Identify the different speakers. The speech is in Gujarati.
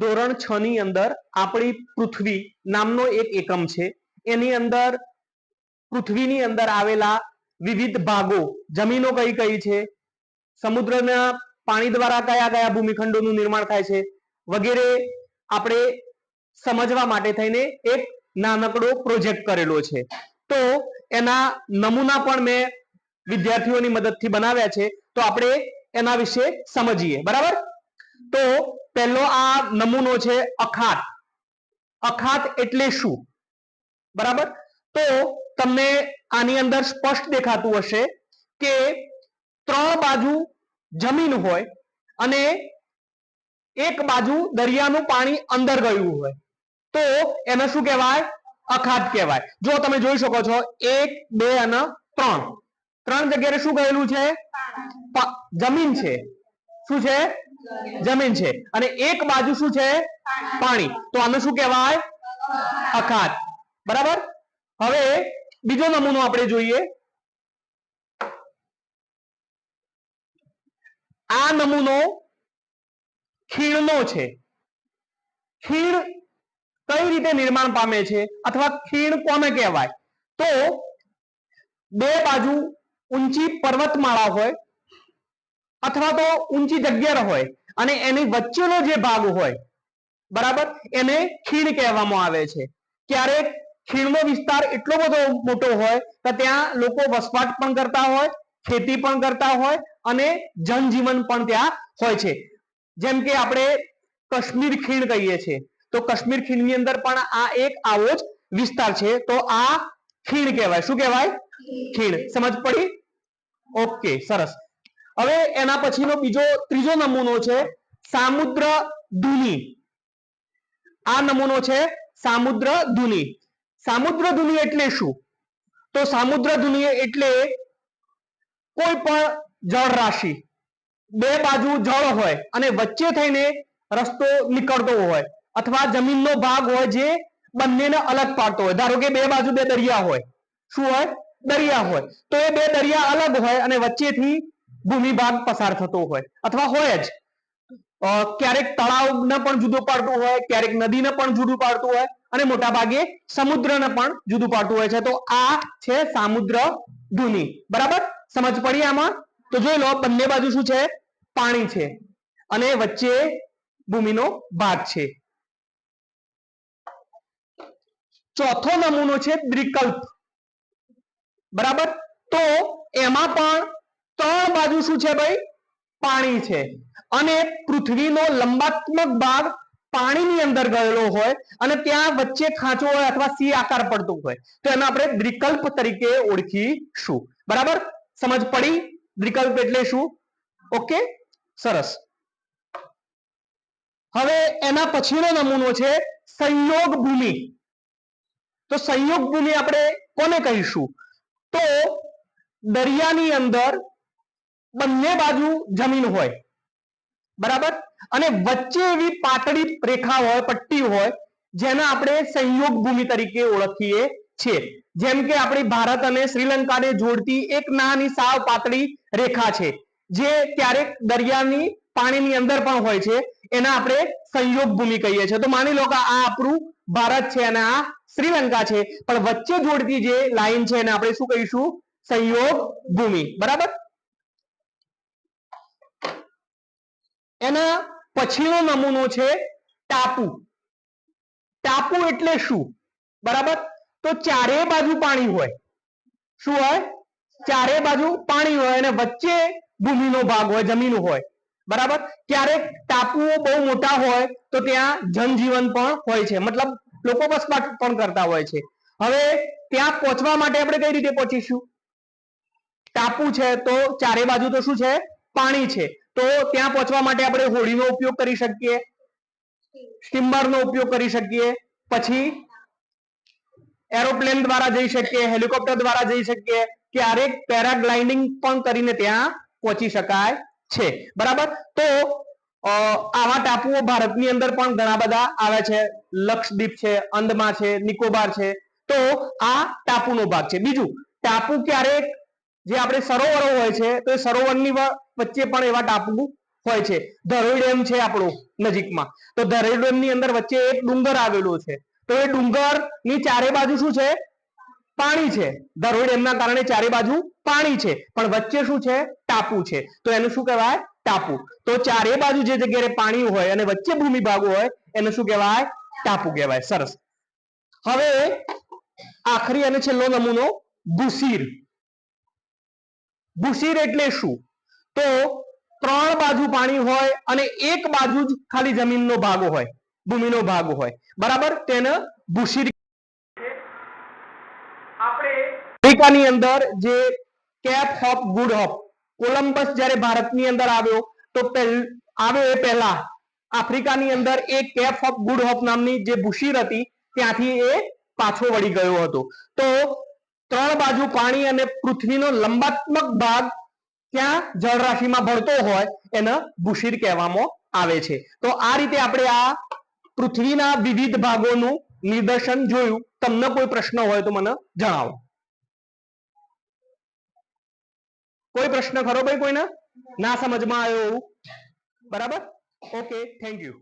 Speaker 1: ધોરણ છ ની અંદર આપણી પૃથ્વી નામનો એક એકમ છે. એની અંદર પૃથ્વીની અંદર આવેલા વિવિધ ભાગો, જમીનો કઈ કઈ છે? સમુદ્રના પાણી દ્વારા કયા કયા ભૂમિખંડોનું નિર્માણ થાય છે? વગેરે આપણે સમજવા માટે થઈને એક નાનકડો પ્રોજેક્ટ કરેલો છે. તો એના નમૂના પણ મેં વિદ્યાર્થીઓની મદદથી બનાવ્યા છે. તો આપણે એના વિશે સમજીએ. બરાબર? તો પહેલો આ નમૂનો છે અખાત. અખાત એટલે શું? બરાબર? તો તમને આની અંદર સ્પષ્ટ દેખાતું હશે કે ત્રણ બાજુ જમીન હોય અને એક બાજુ દરિયાનું પાણી અંદર ગયું હોય. તો એને શું કહેવાય? અખાત કહેવાય. જો તમે જોઈ શકો છો એક બે અને ત્રણ. ત્રણ જગ્યાએ શું ગયેલું છે? જમીન છે. શું છે? જમીન છે. અને એક બાજુ શું છે? પાણી. તો આને શું કહેવાય? અખાત. બરાબર? હવે બીજો નમૂનો આપણે જોઈએ. આ નમૂનો ખીણનો છે. ખીણ કઈ રીતે નિર્માણ પામે છે? અથવા ખીણ કોને કહેવાય? તો બે બાજુ ઊંચી પર્વતમાળા હોય અથવા તો ઊંચી જગ્યા હોય અને એની વચ્ચેનો જે ભાગ હોય, બરાબર? એને ખીણ કહેવામાં આવે છે. ક્યારેક ખીણનો વિસ્તાર એટલો બધો મોટો હોય કે ત્યાં લોકો વસવાટ પણ કરતા હોય, ખેતી પણ કરતા હોય અને જનજીવન પણ ત્યાં હોય છે. જેમ કે આપણે કાશ્મીર ખીણ કહીએ છીએ. તો કાશ્મીર ખીણની અંદર પણ આ એક આવો જ વિસ્તાર છે. તો આ ખીણ કહેવાય. શું કહેવાય? ખીણ. સમજ પડી? ઓકે, સરસ. હવે એના પછીનો બીજો, ત્રીજો નમૂનો છે સામુદ્ર ધુની. આ નમૂનો છે સામુદ્ર ધુની. સામુદ્ર ધુની એટલે શું? તો સામુદ્ર ધુની એટલે કોઈ પણ જળ રાશિ. બે બાજુ જળ હોય અને વચ્ચે થઈને રસ્તો નીકળતો હોય અથવા જમીનનો ભાગ હોય જે બંનેને અલગ પાડતો હોય. ધારો કે બે બાજુ બે દરિયા હોય. શું હોય? દરિયા હોય. તો એ બે દરિયા અલગ હોય અને વચ્ચેથી ભૂમિ ભાગ પસાર થતો હોય અથવા હોય જ. ક્યારેક તળાવને પણ જુદું પાડતું હોય, ક્યારેક નદીને પણ જુદું પાડતું હોય અને મોટા ભાગે સમુદ્રને પણ જુદું પાડતું હોય છે. તો આ છે સામુદ્ર ધુની. બરાબર? સમજ પડી આમાં? તો જોઈ લો, બંને બાજુ શું છે? પાણી છે. અને વચ્ચે ભૂમિનો ભાગ છે. ચોથો નમૂનો છે દ્વિકલ્પ. બરાબર? તો એમાં પણ ત્રણ બાજુ શું છે ભાઈ? પાણી છે. અને પૃથ્વીનો લંબાત્મક ભાગ પાણીની અંદર ગયેલો હોય અને ત્યાં વચ્ચે ખાંચો હોય અથવા સી આકાર પડતો હોય. તો એને આપણે દ્વિકલ્પ તરીકે ઓળખીશું. બરાબર? સમજ પડી? દ્વિકલ્પ એટલે શું? ઓકે? સરસ. હવે એના પછીનો નમૂનો છે સંયોગ ભૂમિ. તો સંયોગ ભૂમિ આપણે કોને કહીશું? તો દરિયાની અંદર બંને બાજુ જમીન હોય. બરાબર? અને વચ્ચે એવી પાતળી રેખા હોય, પટ્ટી હોય, જેને આપણે સંયોગ ભૂમિ તરીકે ઓળખીએ છીએ. જેમ કે આપણી ભારત અને શ્રીલંકાને જોડતી એક નાની સાવ પાતળી રેખા છે, જે ક્યારેક દરિયાની પાણીની અંદર પણ હોય છે. એને આપણે સંયોગ ભૂમિ કહીએ છીએ. તો માની લો કે આ આપણું ભારત છે અને આ શ્રીલંકા છે. પણ વચ્ચે જોડતી જે લાઈન છે એને આપણે શું કહીશું? સંયોગ ભૂમિ. બરાબર? એના પછીનો નમૂનો છે ટાપુ. ટાપુ એટલે શું? બરાબર? તો ચારે બાજુ પાણી હોય. શું હોય? ચારે બાજુ પાણી હોય અને વચ્ચે ભૂમિનો ભાગ હોય, જમીન હોય. બરાબર? ક્યારેક ટાપુઓ બહુ મોટા હોય, તો ત્યાં જનજીવન પણ હોય છે. મતલબ લોકો વસવાટ પણ કરતા હોય છે. હવે ત્યાં પહોંચવા માટે આપણે કઈ રીતે પહોંચીશું? ટાપુ છે તો ચારે બાજુ તો શું છે? પાણી છે. તો ત્યાં પહોંચવા માટે આપણે હોડીનો ઉપયોગ કરી શકીએ, સ્ટીમરનો ઉપયોગ કરી શકીએ, પછી એરોપ્લેન દ્વારા જઈ શકીએ, હેલિકોપ્ટર દ્વારા જઈ શકીએ, ક્યારેક પેરાગ્લાઇડિંગ પણ કરીને ત્યાં પહોંચી શકાય છે. બરાબર? તો આવા ટાપુઓ ભારતની અંદર પણ ઘણા બધા આવે છે. લક્ષદ્વીપ છે, અંદમાન છે, નિકોબાર છે. તો આ ટાપુનો ભાગ છે. બીજું, ટાપુ ક્યારેક જે આપણે સરોવરો હોય છે, તો એ સરોવરની વચ્ચે પણ એવા ટાપુ હોય છે. ધરોઈ ડેમ છે આપણો નજીકમાં. તો ધરોઈ ડેમની અંદર વચ્ચે એક ડુંગર આવેલો છે. તો એ ડુંગરની ચારે બાજુ શું છે? પાણી છે. ધરોઈ ડેમના કારણે ચારે બાજુ પાણી છે. પણ વચ્ચે શું છે? ટાપુ છે. તો એનું શું કહેવાય? ટાપુ. તો ચારે બાજુ જે જગ્યાએ પાણી હોય અને વચ્ચે ભૂમિ ભાગ હોય, એને શું કહેવાય? ટાપુ કહેવાય. સરસ. હવે આખરી અને છેલ્લો નમૂનો ભૂસીર ભૂસીર એટલે શું? તો ત્રણ બાજુ પાણી હોય અને એક બાજુ જ ખાલી જમીનનો ભાગ હોય ભૂમિનો ભાગ હોય. બરાબર? તેને ભૂસીર આપણે અમેરિકાની અંદર જે cape hope good hope Columbus જ્યારે ભારતની અંદર આવ્યો તો આવ્યો એ પહેલા. આફ્રિકાની અંદર એ કેપ હોપ ગુડ હોપ નામની જે બુશીર હતી ત્યાંથી એ પાછો વળી ગયો હતો. તો ત્રણ બાજુ પાણી અને પૃથ્વીનો લંબાત્મક ભાગ ત્યાં જળરાશિમાં ભળતો હોય એને ભૂશીર કહેવામાં આવે છે. તો આ રીતે આપણે આ પૃથ્વીના વિવિધ ભાગોનું નિદર્શન જોયું. તમને કોઈ પ્રશ્ન હોય તો મને જણાવો. કોઈ પ્રશ્ન ખરો ભાઈ કોઈને? ના સમજમાં આવ્યો બરાબર? Okay thank you